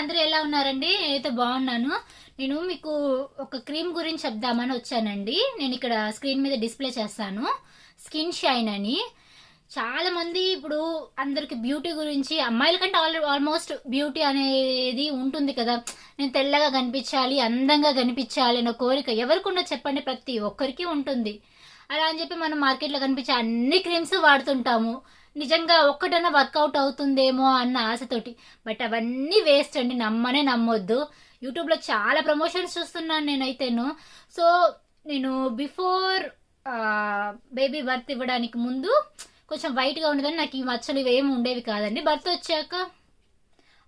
అందరూ ఎలా ఉన్నారండి? నేనైతే బాగున్నాను. నేను మీకు ఒక క్రీమ్ గురించి చెప్దామని వచ్చానండి. నేను ఇక్కడ స్క్రీన్ మీద డిస్ప్లే చేస్తాను. స్కిన్ షైన్ అని. చాలా మంది ఇప్పుడు అందరికి బ్యూటీ గురించి అమ్మాయిల కంటే ఆల్ ఆల్మోస్ట్ బ్యూటీ అనేది ఉంటుంది కదా. నేను తెల్లగా కనిపించాలి అందంగా కనిపించాలి అనే కోరిక ఎవరికి ఉండదు చెప్పండి ప్రతి ఒక్కరికి ఉంటుంది. అలా అని చెప్పి మనం మార్కెట్లో కనిపించే అన్ని క్రీమ్స్ వాడుతుంటాము. నిజంగా ఒక్కటన్నా వర్కౌట్ అవుతుందేమో అన్న ఆశతోటి. బట్ అవన్నీ వేస్ట్ అండి నమ్మనే నమ్మొద్దు. యూట్యూబ్లో చాలా ప్రమోషన్స్ చూస్తున్నాను నేనైతేను. సో నేను బిఫోర్ బేబీ బర్త్ ఇవ్వడానికి ముందు కొంచెం వైట్గా ఉండదని నాకు ఈ మచ్చలు ఇవేమి ఉండేవి కాదండి. బర్త్ వచ్చాక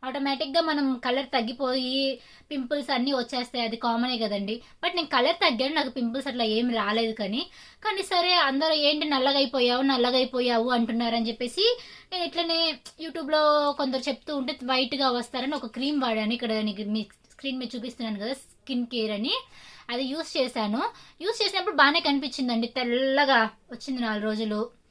ఆటోమేటిక్గా మనం కలర్ తగ్గిపోయి పింపుల్స్ అన్నీ వచ్చేస్తాయి. అది కామనే కదండి. బట్ నేను కలర్ తగ్గాను. నాకు పింపుల్స్ అట్లా ఏమి రాలేదు కానీ. కానీ సరే అందరూ ఏంటి నల్లగా అయిపోయావు నల్లగా అయిపోయావు అంటున్నారని చెప్పేసి నేను ఇట్లనే యూట్యూబ్లో కొందరు చెప్తూ ఉంటే వైట్గా వస్తారని ఒక క్రీమ్ వాడాను. ఇక్కడ నీకు మీ స్క్రీన్ మీద చూపిస్తున్నాను కదా స్కిన్ కేర్ అని. అది యూస్ చేశాను. యూస్ చేసినప్పుడు బాగానే కనిపించిందండి. తెల్లగా వచ్చింది నాలుగు రోజులు.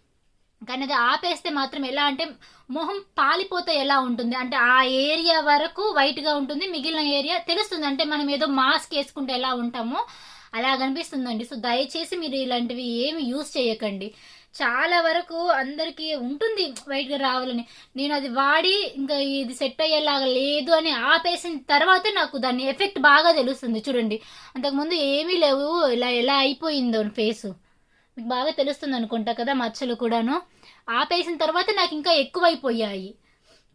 కానీ అది ఆపేస్తే మాత్రం ఎలా అంటే మొహం పాలిపోతే ఎలా ఉంటుంది? అంటే ఆ ఏరియా వరకు వైట్గా ఉంటుంది మిగిలిన ఏరియా తెలుస్తుంది. అంటే మనం ఏదో మాస్క్ వేసుకుంటే ఎలా ఉంటామో అలా కనిపిస్తుందండి సో దయచేసి మీరు ఇలాంటివి ఏమి యూస్ చేయకండి. చాలా వరకు అందరికీ ఉంటుంది వైట్గా రావాలని. నేను అది వాడి ఇంకా ఇది సెట్ అయ్యేలాగా లేదు అని ఆపేసిన తర్వాత నాకు దాని ఎఫెక్ట్ బాగా తెలుస్తుంది. చూడండి అంతకుముందు ఏమీ లేవు. ఇలా ఎలా అయిపోయిందో ఫేసు మీకు బాగా తెలుస్తుంది అనుకుంటా కదా మచ్చలు కూడాను. ఆపేసిన తర్వాత నాకు ఇంకా ఎక్కువైపోయాయి.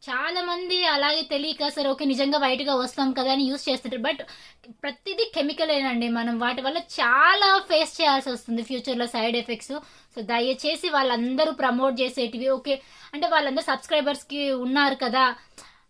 చాలామంది అలాగే తెలియక సరే ఓకే నిజంగా వైట్గా వస్తాం కదా అని యూస్ చేస్తుంటారు. బట్ ప్రతిదీ కెమికలేనండి మనం వాటి వల్ల చాలా ఫేస్ చేయాల్సి వస్తుంది ఫ్యూచర్లో సైడ్ ఎఫెక్ట్స్. సో దయచేసి వాళ్ళందరూ ప్రమోట్ చేసేటివి. ఓకే అంటే వాళ్ళందరూ సబ్స్క్రైబర్స్కి ఉన్నారు కదా.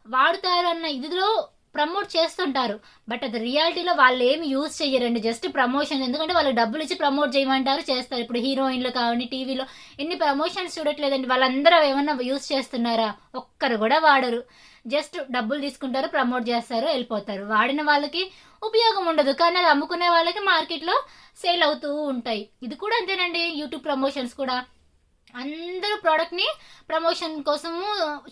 వాడుతారు అన్న ఇదిలో ప్రమోట్ చేస్తుంటారు. బట్ అది రియాలిటీలో వాళ్ళు ఏమి యూజ్ చేయరండి జస్ట్ ప్రమోషన్. ఎందుకంటే వాళ్ళు డబ్బులు ఇచ్చి ప్రమోట్ చేయమంటారు చేస్తారు. ఇప్పుడు హీరోయిన్లు కావండి టీవీలో ఎన్ని ప్రమోషన్స్ చూడట్లేదండి. వాళ్ళందరూ ఏమన్నా యూజ్ చేస్తున్నారా? ఒక్కరు కూడా వాడరు. జస్ట్ డబ్బులు తీసుకుంటారు ప్రమోట్ చేస్తారు వెళ్ళిపోతారు. వాడిన వాళ్ళకి ఉపయోగం ఉండదు. కానీ అది అమ్ముకునే వాళ్ళకి మార్కెట్లో సేల్ అవుతూ ఉంటాయి. ఇది కూడా అంతేనండి. యూట్యూబ్ ప్రమోషన్స్ కూడా. అందరూ ప్రోడక్ట్ని ప్రమోషన్ కోసము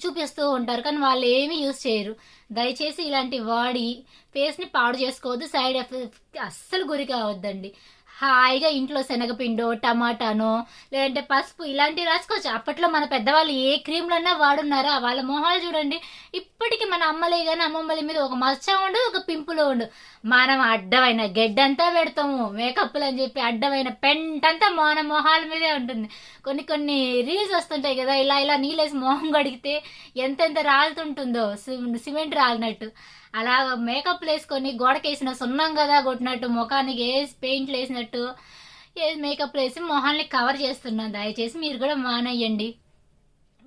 చూపిస్తూ ఉంటారు. కానీ వాళ్ళు ఏమీ యూజ్ చేయరు. దయచేసి ఇలాంటి వాడి ఫేస్ని పాడు చేసుకోవద్దు. సైడ్ ఎఫెక్ట్ అస్సలు గురి కావద్దండి. హాయిగా ఇంట్లో శనగపిండో టమాటానో లేదంటే పసుపు ఇలాంటివి రాసుకోవచ్చు. అప్పట్లో మన పెద్దవాళ్ళు ఏ క్రీమ్లన్నా వాడున్నారా? వాళ్ళ మొహాలు చూడండి. ఇప్పటికీ మన అమ్మలే కానీ అమ్మమ్మల మీద ఒక మచ్చ ఉండు ఒక పింపులు ఉండు. మనం అడ్డమైన గెడ్డంతా పెడతాము. మేకప్లు అని చెప్పి అడ్డమైన పెంటంతా మన మొహాల మీదే ఉంటుంది. కొన్ని కొన్ని రీల్స్ వస్తుంటాయి కదా ఇలా ఇలా నీళ్ళేసి మొహం కడిగితే ఎంతెంత రాలుతుంటుందో సి- సిమెంట్ రాలినట్టు. అలా మేకప్లు వేసుకొని గోడకేసిన సున్నం కదా కొట్టినట్టు ముఖానికి వేసి పెయింట్లు వేసినట్టు వేసి మేకప్ వేసి మొహాన్ని కవర్ చేస్తున్నాను దయచేసి మీరు కూడా మానేయండి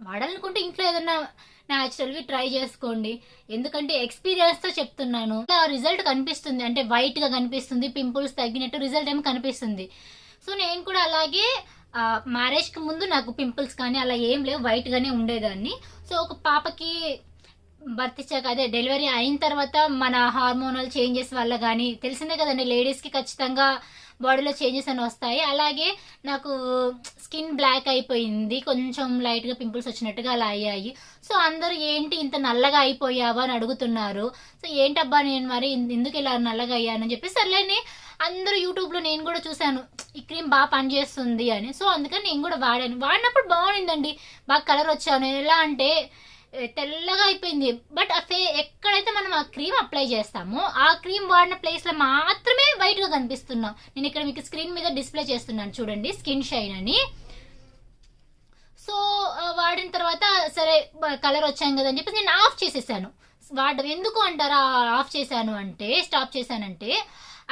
వాడాలనుకుంటే ఇంట్లో ఏదన్నా న్యాచురల్వి ట్రై చేసుకోండి. ఎందుకంటే ఎక్స్పీరియన్స్తో చెప్తున్నాను. ఆ రిజల్ట్ కనిపిస్తుంది. అంటే వైట్గా కనిపిస్తుంది పింపుల్స్ తగ్గినట్టు రిజల్ట్ ఏమో కనిపిస్తుంది. సో నేను కూడా అలాగే మ్యారేజ్కి ముందు నాకు పింపుల్స్ కానీ అలా ఏం లేవు. వైట్గానే ఉండేదాన్ని. సో ఒక పాపకి బర్త్ ఇచ్చాక అదే డెలివరీ అయిన తర్వాత మన హార్మోనల్ చేంజెస్ వల్ల కానీ తెలిసిందే కదండి లేడీస్కి ఖచ్చితంగా బాడీలో చేంజెస్ అని వస్తాయి. అలాగే నాకు స్కిన్ బ్లాక్ అయిపోయింది. కొంచెం లైట్గా పింపుల్స్ వచ్చినట్టుగా అలా అయ్యాయి. సో అందరూ ఏంటి ఇంత నల్లగా అయిపోయావా? అని అడుగుతున్నారు. సో ఏంటబ్బా నేను మరి ఎందుకు ఇలా నల్లగా అయ్యానని చెప్పి సర్లేని అందరూ యూట్యూబ్లో నేను కూడా చూశాను. ఈ క్రీమ్ బాగా పనిచేస్తుంది అని. సో అందుకని నేను కూడా వాడాను. వాడినప్పుడు బాగుండిందండి. బాగా కలర్ వచ్చాను. ఎలా అంటే తెల్లగా అయిపోయింది. బట్ ఆ ఫే ఎక్కడైతే మనం ఆ క్రీమ్ అప్లై చేస్తామో ఆ క్రీమ్ వాడిన ప్లేస్లో మాత్రమే వైట్గా కనిపిస్తున్నాం. నేను ఇక్కడ మీకు స్క్రీన్ మీద డిస్ప్లే చేస్తున్నాను చూడండి స్కిన్ షైన్ అని. సో వాడిన తర్వాత సరే కలర్ వచ్చాను కదా అని చెప్పి నేను ఆఫ్ చేసేసాను. వాడడం ఎందుకు అంటారా? ఆఫ్ చేశాను అంటే స్టాప్ చేశానంటే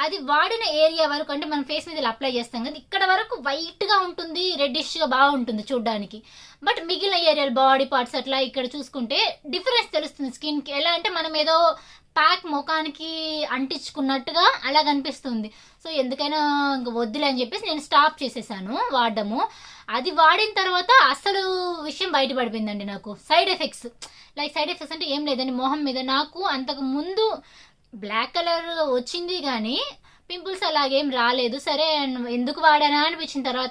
అది వాడిన ఏరియా వరకు అంటే మనం ఫేస్ మీద అప్లై చేస్తాం కదా ఇక్కడ వరకు వైట్గా ఉంటుంది రెడ్డిష్గా బాగుంటుంది చూడడానికి. బట్ మిగిలిన ఏరియాలు బాడీ పార్ట్స్ అట్లా ఇక్కడ చూసుకుంటే డిఫరెన్స్ తెలుస్తుంది స్కిన్కి ఎలా అంటే మనం ఏదో ప్యాక్ ముఖానికి అంటించుకున్నట్టుగా అలా కనిపిస్తుంది. సో ఎందుకైనా ఇంక వద్దులే అని చెప్పేసి నేను స్టాప్ చేసేసాను వాడడము. అది వాడిన తర్వాత అసలు విషయం బయటపడిపోయిందండి నాకు. Side effects like side effects అంటే ఏం లేదండి మొహం మీద. నాకు అంతకు ముందు బ్లాక్ కలర్ వచ్చింది కానీ పింపుల్స్ అలాగేం రాలేదు. సరే ఎందుకు వాడానా అనిపించిన తర్వాత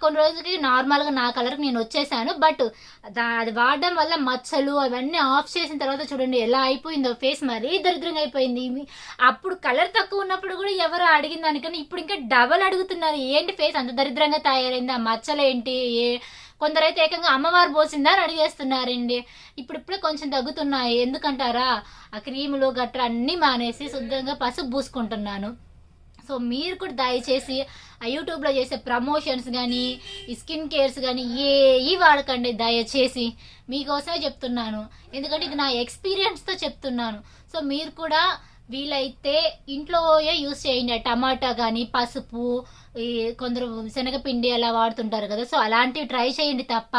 కొన్ని రోజులకి నార్మల్గా నా కలర్కి నేను వచ్చేసాను. బట్ దా- అది వాడడం వల్ల మచ్చలు అవన్నీ ఆఫ్ చేసిన తర్వాత చూడండి ఎలా అయిపోయిందో ఫేస్ మరీ దరిద్రంగా అయిపోయింది. అప్పుడు కలర్ తక్కువ ఉన్నప్పుడు కూడా ఎవరు అడిగిన దానికన్నా ఇప్పుడు ఇంకా డబల్ అడుగుతున్నారు. ఏంటి ఫేస్ అంత దరిద్రంగా తయారైంది? ఆ మచ్చలు ఏంటి ఏ కొందరైతే ఏకంగా అమ్మవారు పోసిందా అని అడిగేస్తున్నారండి ఇప్పుడిప్పుడే కొంచెం తగ్గుతున్నాయి. ఎందుకంటారా? ఆ క్రీములు గట్రా అన్నీ మానేసి శుద్ధంగా పసుపు పూసుకుంటున్నాను. సో మీరు కూడా దయచేసి ఆ యూట్యూబ్లో చేసే ప్రమోషన్స్ కానీ ఈ స్కిన్ కేర్స్ కానీ ఏవి వాడకండి దయచేసి. మీకోసమే చెప్తున్నాను. ఎందుకంటే ఇది నా ఎక్స్పీరియన్స్తో చెప్తున్నాను. సో మీరు కూడా వీలైతే ఇంట్లోయే యూస్ చేయండి. టమాటా కానీ పసుపు ఈ కొందరు శనగపిండి అలా వాడుతుంటారు కదా. సో అలాంటివి ట్రై చేయండి తప్ప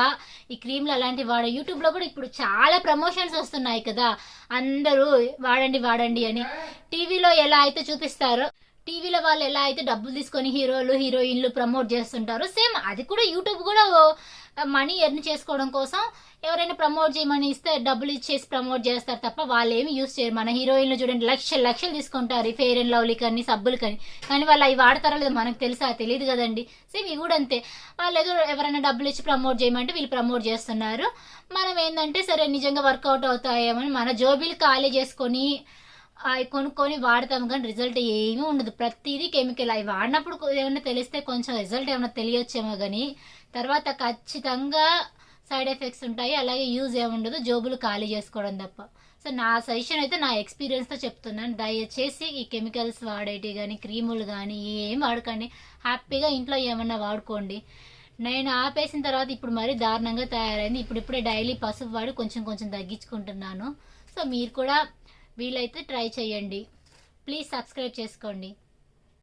ఈ క్రీమ్లు అలాంటివి వాడ యూట్యూబ్లో కూడా ఇప్పుడు చాలా ప్రమోషన్స్ వస్తున్నాయి కదా. అందరూ వాడండి వాడండి అని. టీవీలో ఎలా అయితే చూపిస్తారో టీవీలో వాళ్ళు ఎలా అయితే డబ్బులు తీసుకొని హీరోలు హీరోయిన్లు ప్రమోట్ చేస్తుంటారో సేమ్ అది కూడా యూట్యూబ్ కూడా మనీ ఎర్న్ చేసుకోవడం కోసం ఎవరైనా ప్రమోట్ చేయమని ఇస్తే డబ్బులు ఇచ్చేసి ప్రమోట్ చేస్తారు తప్ప వాళ్ళు ఏమి యూస్ చేయరు. మన హీరోయిన్లు చూడండి లక్షలు లక్షలు తీసుకుంటారు ఫెయిర్ అండ్ లవ్లీ కానీ సబ్బులు కానీ. కానీ వాళ్ళు అవి వాడతారో లేదో మనకు తెలుసా తెలియదు కదండి. సేమ్ ఇవి కూడా అంతే. వాళ్ళు ఏదో ఎవరైనా డబ్బులు ఇచ్చి ప్రమోట్ చేయమంటే వీళ్ళు ప్రమోట్ చేస్తున్నారు. మనం ఏంటంటే సరే నిజంగా వర్కౌట్ అవుతాయేమని మన జోబీలు ఖాళీ చేసుకొని అవి కొనుక్కొని వాడతాం కానీ రిజల్ట్ ఏమీ ఉండదు. ప్రతిదీ కెమికల్. అవి వాడినప్పుడు ఏమైనా తెలిస్తే కొంచెం రిజల్ట్ ఏమైనా తెలియచ్చేమో కానీ తర్వాత ఖచ్చితంగా సైడ్ ఎఫెక్ట్స్ ఉంటాయి. అలాగే యూజ్ ఏముండదు జోబులు ఖాళీ చేసుకోవడం తప్ప. సో నా సజెషన్ అయితే నా ఎక్స్పీరియన్స్తో చెప్తున్నాను. దయచేసి ఈ కెమికల్స్ వాడేటి కానీ క్రీములు కానీ ఏం వాడకండి. హ్యాపీగా ఇంట్లో ఏమన్నా వాడుకోండి. నేను ఆపేసిన తర్వాత ఇప్పుడు మరీ దారుణంగా తయారైంది. ఇప్పుడు ఇప్పుడే డైలీ పసుపు వాడి కొంచెం కొంచెం తగ్గించుకుంటున్నాను. సో మీరు కూడా వీలైతే ట్రై చేయండి. ప్లీజ్ సబ్స్క్రైబ్ చేసుకోండి.